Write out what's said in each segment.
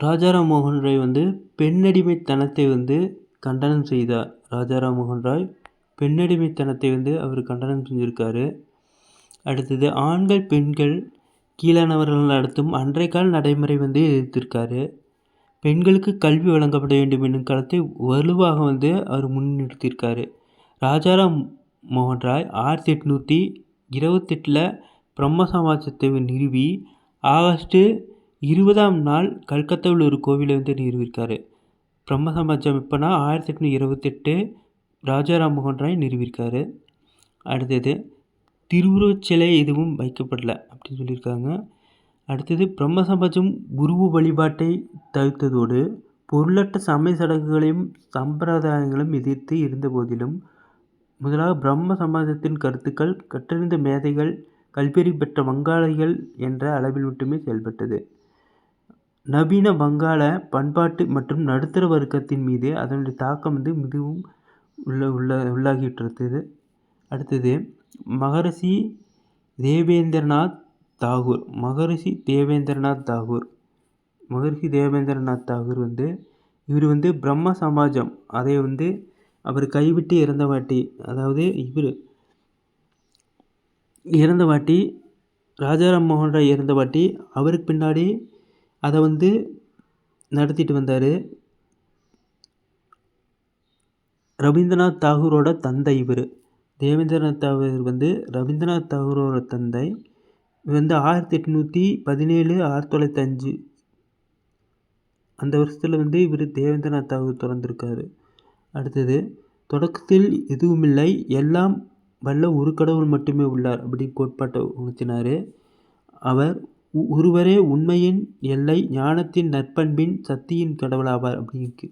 ராஜாராம் மோகன் ராய் வந்து பெண்ணடிமைத்தனத்தை வந்து கண்டனம் செய்தார். ராஜாராம் மோகன் ராய் பெண்ணடிமைத்தனத்தை வந்து அவர் கண்டனம் செஞ்சுருக்காரு. அடுத்தது ஆண்கள் பெண்கள் கீழானவர்கள் நடத்தும் அன்றைக்கால் நடைமுறை வந்து எதிர்த்திருக்காரு. பெண்களுக்கு கல்வி வழங்கப்பட வேண்டும் என்னும் காலத்தை வலுவாக வந்து அவர் முன்னிறுத்தியிருக்காரு. ராஜாராம் மோகன் ராய் ஆயிரத்தி எட்நூற்றி இருபத்தெட்டில் பிரம்ம சமாஜத்தை நிறுவி ஆகஸ்ட்டு இருபதாம் நாள் கல்கத்தாவில் ஒரு கோவிலை வந்து நிறுவியிருக்காரு பிரம்ம சமாஜம் எப்போனா ஆயிரத்தி எட்நூற்றி இருபத்தெட்டு ராஜாராம் மோகன் ராய் நிறுவியிருக்காரு அடுத்தது திருவுருவச் சிலை எதுவும் வைக்கப்படல அப்படின்னு சொல்லியிருக்காங்க. அடுத்தது பிரம்ம சமாஜம் குருவு வழிபாட்டை தவிர்த்ததோடு பொருளற்ற சமய சடங்குகளையும் சம்பிரதாயங்களும் எதிர்த்து இருந்த போதிலும் முதலாக பிரம்ம சமாஜத்தின் கருத்துக்கள் கற்றறிந்த மேதைகள் கல்வியறிவு பெற்ற வங்காளிகள் என்ற அளவில் மட்டுமே செயல்பட்டது. நவீன வங்காள பண்பாட்டு மற்றும் நடுத்தர வர்க்கத்தின் மீது அதனுடைய தாக்கம் வந்து மிகவும் உள்ள உள்ள உள்ளாகிட்டு அடுத்தது மகரிஷி தேவேந்திரநாத் தாகூர். மகரிஷி தேவேந்திரநாத் தாகூர். மகரிஷி தேவேந்திரநாத் தாகூர் வந்து இவர் வந்து பிரம்ம சமாஜம். அதை வந்து அவர் கைவிட்டு இறந்த வாட்டி அதாவது இவர் இறந்த வாட்டி ராஜாராம் மோகன் ராய் இறந்த வாட்டி அவருக்கு பின்னாடி அதை வந்து நடத்திட்டு வந்தார் ரவீந்திரநாத் தாகூரோட தந்தை இவர். தேவேந்திரநாத் தாகூர் வந்து ரவீந்திரநாத் தாகூரோட தந்தை. இவர் வந்து ஆயிரத்தி எட்நூற்றி பதினேழு ஆயிரத்தி தொள்ளாயிரத்தி அஞ்சு அந்த வருஷத்தில் வந்து இவர் தேவேந்திரநாத் தாகூர் திறந்திருக்காரு. அடுத்தது தொடக்கத்தில் எதுவுமில்லை எல்லாம் வல்ல ஒரு கடவுள் மட்டுமே உள்ளார் அப்படின்னு கோட்பாட்டை உணர்த்தினார். அவர் ஒருவரே உண்மையின் எல்லை ஞானத்தின் நற்பண்பின் சக்தியின் கடவுளாவார் அப்படின்னு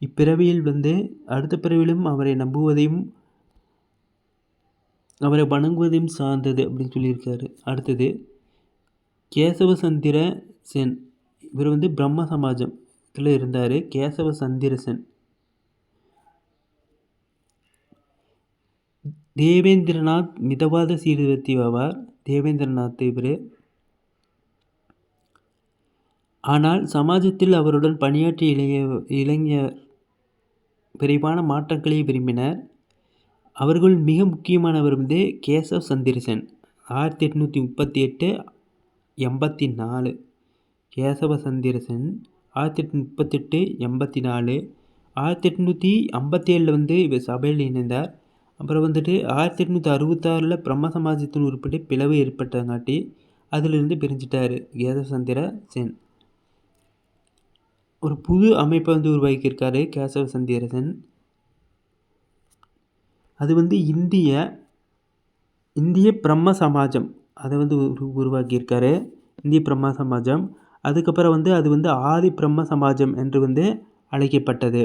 இப்பிறவியில் வந்து அடுத்த பிறவிலும் அவரை நம்புவதையும் அவரை வணங்குவதையும் சார்ந்தது அப்படின்னு சொல்லியிருக்காரு. அடுத்தது கேசவசந்திர சென். இவர் வந்து பிரம்ம சமாஜத்தில் இருந்தார். கேசவ சந்திர சென். தேவேந்திரநாத் மிதவாத சீர்திருத்தி ஆவார் தேவேந்திரநாத் இவர் ஆனால் சமாஜத்தில் அவருடன் பணியாற்றிய இளைய இளைஞர் விரைவான மாற்றங்களை விரும்பினர். அவர்களுள் மிக முக்கியமானவர் வந்து கேசவ் சந்திரசன். ஆயிரத்தி எட்நூற்றி முப்பத்தி எட்டு எண்பத்தி நாலு. கேசவ சந்திரசன் ஆயிரத்தி எட்நூற்றி முப்பத்தெட்டு எண்பத்தி நாலு. ஆயிரத்தி எட்நூற்றி ஐம்பத்தி ஏழில் வந்து இவர் சபையில் இணைந்தார். அப்புறம் வந்துட்டு ஆயிரத்தி எட்நூற்றி அறுபத்தாறில் பிரம்ம சமாஜத்தின் உறுப்பிட்டு பிளவு ஏற்பட்டங்காட்டி அதிலிருந்து பிரிஞ்சிட்டார் கேசவ சந்திர சென் ஒரு புது அமைப்பை வந்து உருவாக்கியிருக்காரு கேசவ சந்தியரசன். அது வந்து இந்திய இந்திய பிரம்ம சமாஜம். அதை வந்து உரு உருவாக்கியிருக்காரு. இந்திய பிரம்ம சமாஜம். அதுக்கப்புறம் வந்து அது வந்து ஆதி பிரம்ம சமாஜம் என்று வந்து அழைக்கப்பட்டது.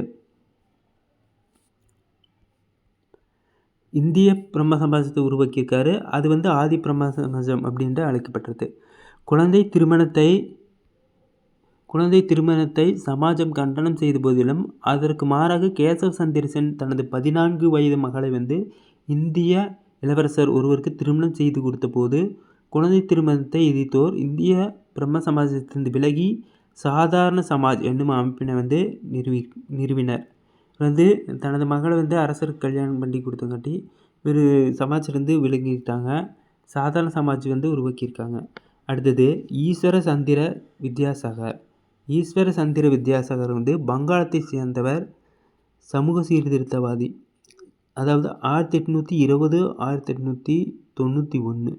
இந்திய பிரம்ம சமாஜத்தை உருவாக்கியிருக்காரு. அது வந்து ஆதி பிரம்ம சமாஜம் அப்படின்ட்டு அழைக்கப்பட்டது. குழந்தை திருமணத்தை குழந்தை திருமணத்தை சமாஜம் கண்டனம் செய்த போதிலும் அதற்கு மாறாக கேசவ சந்திரசன் தனது பதினான்கு வயது மகளை வந்து இந்திய இளவரசர் ஒருவருக்கு திருமணம் செய்து கொடுத்த போது குழந்தை திருமணத்தை எதிர்த்தோர் இந்திய பிரம்ம சமாஜத்திலிருந்து விலகி சாதாரண சமாஜ் என்னும் அமைப்பினை வந்து நிறுவி நிறுவினர். வந்து தனது மகளை வந்து அரசருக்கு கல்யாணம் பண்ணி கொடுத்தங்காட்டி ஒரு சமாஜ்லேருந்து விலகிட்டாங்க. சாதாரண சமாஜ் வந்து உருவாக்கியிருக்காங்க. அடுத்தது ஈஸ்வர சந்திர வித்யாசாகர். ஈஸ்வர சந்திர வித்யாசாகர் வந்து வங்காளத்தை சேர்ந்தவர் சமூக சீர்திருத்தவாதி. அதாவது ஆயிரத்தி எட்நூற்றி இருபது ஆயிரத்தி எட்நூற்றி தொண்ணூற்றி ஒன்று.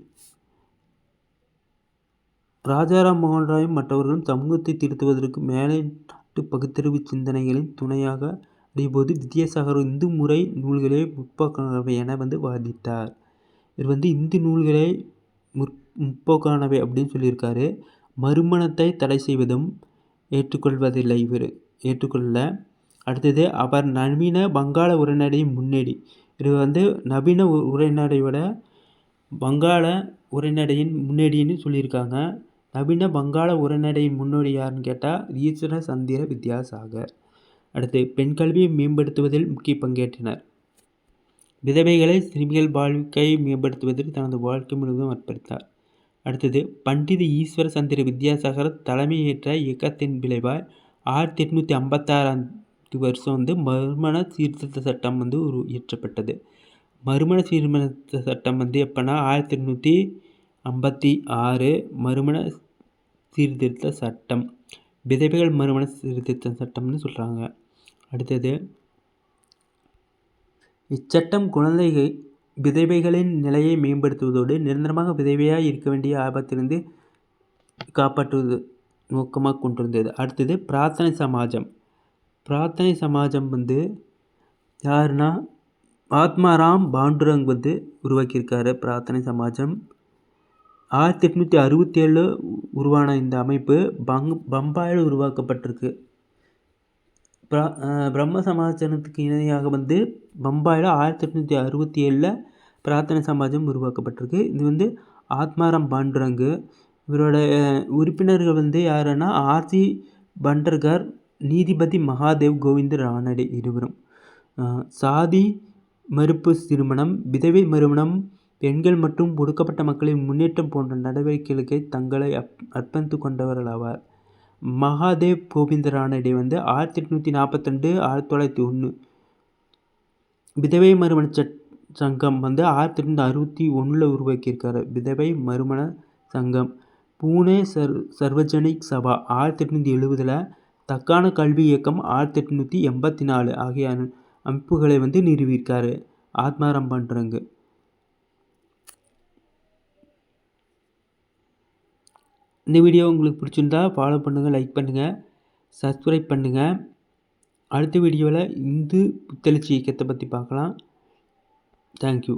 ராஜாராம் மோகன் ராயும் மற்றவர்களும் சமூகத்தை திருத்துவதற்கு மேலே நாட்டு பகுத்தறிவு சிந்தனைகளின் துணையாக அடையபோது வித்யாசாகர் இந்து முறை நூல்களே முற்போக்கானவை என வந்து வாதிட்டார். இவர் வந்து இந்து நூல்களே முற் முற்போக்கானவை அப்படின்னு சொல்லியிருக்காரு. மறுமணத்தை தடை செய்வதும் ஏற்றுக்கொள்வதில்லை இவர். ஏற்றுக்கொள்ள. அடுத்தது அவர் நவீன வங்காள உரைநடை முன்னேடி இது வந்து நவீன உரைநடையோட வங்காள உரைநடையின் முன்னேடின்னு சொல்லியிருக்காங்க. நவீன வங்காள உரைநடையின் முன்னோடி யாருன்னு கேட்டால் ஈஸ்வர சந்திர வித்யாசாகர். அடுத்து பெண் கல்வியை மேம்படுத்துவதில் முக்கிய பங்கேற்றனர். விதவைகளை சிறுமிகள் வாழ்க்கையை மேம்படுத்துவதில் தனது வாழ்க்கை முழுவதும் அர்ப்பணித்தார். அடுத்தது பண்டித ஈஸ்வர சந்திர வித்யாசாகர் தலைமையேற்ற இயக்கத்தின் விளைவாய் ஆயிரத்தி எட்நூற்றி ஐம்பத்தாறாம் வருஷம் வந்து மறுமண சீர்திருத்த சட்டம் வந்து ஒரு இயற்றப்பட்டது. மறுமண சீர்திருத்த சட்டம் வந்து எப்போனா ஆயிரத்தி எட்நூற்றி ஐம்பத்தி ஆறு மறுமண சீர்திருத்த சட்டம். விதவைகள் மறுமண சீர்திருத்த சட்டம்னு சொல்கிறாங்க அடுத்தது இச்சட்டம் குழந்தைகள் விதவைகளின் நிலையை மேம்படுத்துவதோடு நிரந்தரமாக விதவையாக இருக்க வேண்டிய ஆபத்திலிருந்து காப்பாற்றுவது நோக்கமாக கொண்டிருந்தது. அடுத்தது பிரார்த்தனை சமாஜம். பிரார்த்தனை சமாஜம் வந்து யாருன்னா ஆத்மாராம் பாண்டுரங் வந்து உருவாக்கியிருக்காரு பிரார்த்தனை சமாஜம். ஆயிரத்தி எட்நூற்றி அறுபத்தி ஏழில் உருவான இந்த அமைப்பு பங் பம்பாயில் உருவாக்கப்பட்டிருக்கு. பிரா பிரம்ம சமாஜனத்துக்கு இணையாக வந்து பம்பாயில் ஆயிரத்தி எட்நூற்றி அறுபத்தி ஏழில் பிரார்த்தனை சமாஜம் உருவாக்கப்பட்டிருக்கு. இது வந்து ஆத்மாராம் பாண்டுரங்கு. இவரோட உறுப்பினர்கள் வந்து யாருன்னா ஆர்சி பண்டர்கர் நீதிபதி மகாதேவ் கோவிந்த ரானடே இருவரும். சாதி மறுப்பு திருமணம் விதவை மறுமணம் பெண்கள் மற்றும் ஒடுக்கப்பட்ட மக்களின் முன்னேற்றம் போன்ற நடவடிக்கைகளுக்கு தங்களை அப் அர்ப்பணித்து கொண்டவர்கள் ஆவார் மகாதேவ் கோவிந்தரானடி வந்து ஆயிரத்தி எட்நூற்றி நாற்பத்தி ஆயிரத்தி தொள்ளாயிரத்தி ஒன்று. விதவை மறுமண சட் சங்கம் வந்து ஆயிரத்தி எட்நூற்றி அறுபத்தி ஒன்றில் உருவாக்கியிருக்காரு. விதவை மறுமண சங்கம். பூனே சர் சர்வஜனிக் சபா ஆயிரத்தி எட்நூற்றி எழுபதில் தக்கான கல்வி இயக்கம் ஆயிரத்தி எட்நூற்றி எண்பத்தி நாலு ஆகிய அமைப்புகளை வந்து நிறுவியிருக்காரு ஆத்மாராம் பண்றங்கு இந்த வீடியோ உங்களுக்கு பிடிச்சிருந்தா ஃபாலோ பண்ணுங்கள் லைக் பண்ணுங்கள் சப்ஸ்கிரைப் பண்ணுங்கள் அடுத்த வீடியோவில் இந்து புத்தெழுச்சி இயக்கத்தை பற்றி பார்க்கலாம். தேங்க்யூ